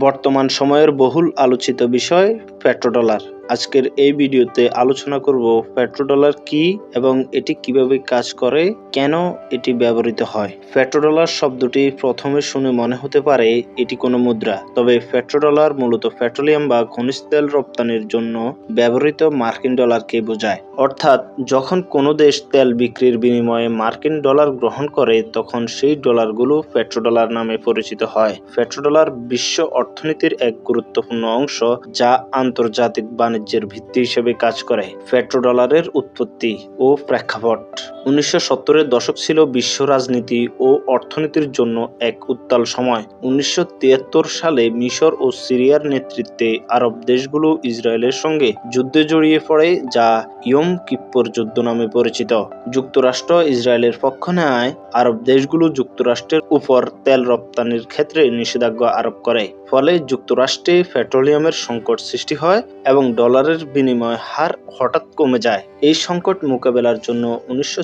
বর্তমান সময়ের বহুল আলোচিত বিষয় পেট্রোডলার আজকের এই ভিডিওতে আলোচনা করব পেট্রোডলার কি এবং এটি কীভাবে কাজ করে, কেন এটি ব্যবহৃত হয়। পেট্রোডলার শব্দটি প্রথমে শুনে মনে হতে পারে এটি কোনো মুদ্রা, তবে পেট্রোডলার মূলত পেট্রোলিয়াম বা খনিজ তেল রপ্তানির জন্য ব্যবহৃত মার্কিন ডলারকে বোঝায়। অর্থাৎ, যখন কোনো দেশ তেল বিক্রির বিনিময়ে মার্কিন ডলার গ্রহণ করে, তখন সেই ডলারগুলো পেট্রোডলার নামে পরিচিত হয়। পেট্রোডলার বিশ্ব অর্থনীতির এক গুরুত্বপূর্ণ অংশ, যা আন্তর্জাতিক বাণিজ্যের ভিত্তি হিসেবে কাজ করে পেট্রোডলারের উৎপত্তি ও প্রেক্ষাপট। উনিশশো সত্তরের দশক ছিল বিশ্ব রাজনীতি ও অর্থনীতির জন্য এক উত্তাল সময়। উনিশশো তিয়াত্তর সালে মিশর ও সিরিয়ার নেতৃত্বে আরব দেশগুলো ইসরায়েলের সঙ্গে যুদ্ধে জড়িয়ে পড়ে, যা ইয়ম কিপ্পর যুদ্ধ নামে পরিচিত। যুক্তরাষ্ট্র ইসরায়েলের পক্ষ নেয়, আরব দেশগুলো যুক্তরাষ্ট্রের উপর তেল রপ্তানির ক্ষেত্রে নিষেধাজ্ঞা আরোপ করে। ফলে যুক্তরাষ্ট্রে পেট্রোলিয়ামের সংকট সৃষ্টি হয়। এবং ডলারের বিনিময় হার হঠাৎ কমে যায়। এই সংকট মোকাবেলার জন্য উনিশশো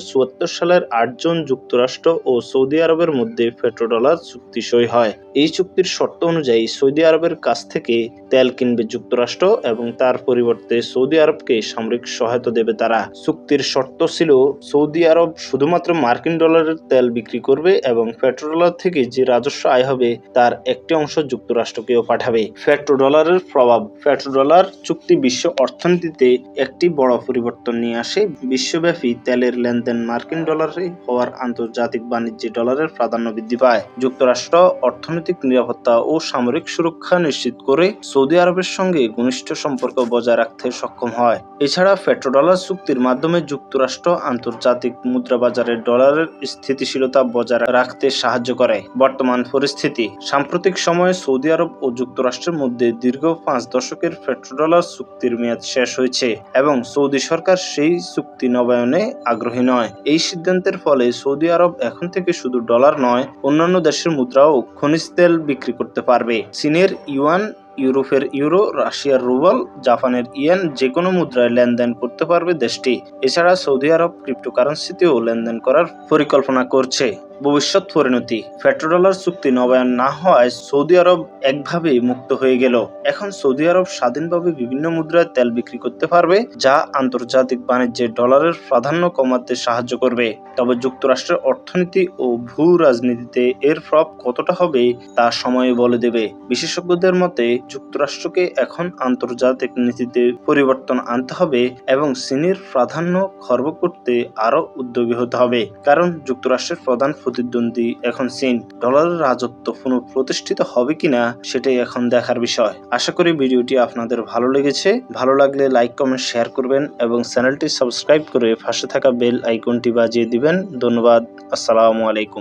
সালের আটজন যুক্তরাষ্ট্র ও সৌদি আরবের মধ্যে পেট্রোডলার চুক্তি সই হয়। এই চুক্তির শর্ত অনুযায়ী সৌদি আরবের কাছ থেকে তেল কিনবে যুক্তরাষ্ট্র এবং তার পরিবর্তে সৌদি আরবকে সামরিক সহায়তা দেবে তারা। চুক্তির শর্ত ছিল সৌদি আরব শুধুমাত্র মার্কিন ডলারের তেল বিক্রি করবে এবং পেট্রোডলার থেকে যে রাজস্ব আয় হবে তার একটি অংশ যুক্তরাষ্ট্রকেও পাঠাবে। পেট্রোডলারের প্রভাব পেট্রোডলার চুক্তি বিশ্ব অর্থনীতিতে একটি বড় পরিবর্তন নিয়ে আসে। বিশ্বব্যাপী তেলের লেনদেন মার্কিন ডলারে হওয়ার আন্তর্জাতিক বাণিজ্যে ডলারের প্রাধান্য বৃদ্ধি পায়। যুক্তরাষ্ট্র অর্থনৈতিক নিরাপত্তা ও সামরিক সুরক্ষা নিশ্চিত করে সৌদি আরবের সঙ্গে ঘনিষ্ঠ সম্পর্ক বজায় রাখতে সক্ষম হয়। এছাড়া পেট্রোডলার চুক্তির মাধ্যমে যুক্তরাষ্ট্র আন্তর্জাতিক মুদ্রা বাজারে ডলারের স্থিতিশীলতা বজায় রাখতে সাহায্য করে। বর্তমান পরিস্থিতি, সাম্প্রতিক সময়ে সৌদি আরব ও যুক্তরাষ্ট্রের মধ্যে দীর্ঘ পাঁচ দশকের পেট্রোডলার চুক্তির মেয়াদ শেষ হয়েছে এবং সৌদি সরকার সেই চুক্তি নবায়নে আগ্রহী নয়। এই সিদ্ধান্তের ফলে সৌদি আরব এখন থেকে শুধু ডলার নয়, অন্যান্য দেশের মুদ্রাও খনিজ তেল বিক্রি করতে পারবে। চীনের ইউয়ান, ইউরোপের ইউরো, রাশিয়ার রুবল, জাপানের ইয়েন যে কোনো মুদ্রায় লেনদেন করতে পারবে দেশটি। এছাড়া সৌদি আরব ক্রিপ্টোকারেন্সিতেও লেনদেন করার পরিকল্পনা করছে। ভবিষ্যৎ পরিণতি। পেট্রোডলার চুক্তি নবায়ন না হওয়ায় সৌদি আরব একভাবে মুক্ত হয়ে গেল। এখন সৌদি আরব স্বাধীনভাবে বিভিন্ন মুদ্রায় তেল বিক্রি করতে পারবে, যা আন্তর্জাতিক বাণিজ্যে ডলারের প্রাধান্য কমাতে সাহায্য করবে। তবে যুক্তরাষ্ট্রের অর্থনীতি ও ভূ রাজনীতিতে এর প্রভাব কতটা হবে, তা সময়ে বলে দেবে। বিশেষজ্ঞদের মতে, যুক্তরাষ্ট্রকে এখন আন্তর্জাতিক নীতিতে পরিবর্তন আনতে হবে এবং চীনের প্রাধান্য খর্ব করতে আরও উদ্যোগী হতে হবে। কারণ যুক্তরাষ্ট্রের প্রধান প্রতিদ্বন্দ্বী এখন চীন ডলারের রাজত্ব পুনঃপ্রতিষ্ঠিত হবে কিনা সেটাই এখন দেখার বিষয়। আশা করি ভিডিওটি আপনাদের ভালো লেগেছে। ভালো লাগলে লাইক, কমেন্ট, শেয়ার করবেন এবং চ্যানেলটি সাবস্ক্রাইব করে পাশে থাকা বেল আইকনটি বাজিয়ে দিবেন। ধন্যবাদ। আসসালামু আলাইকুম।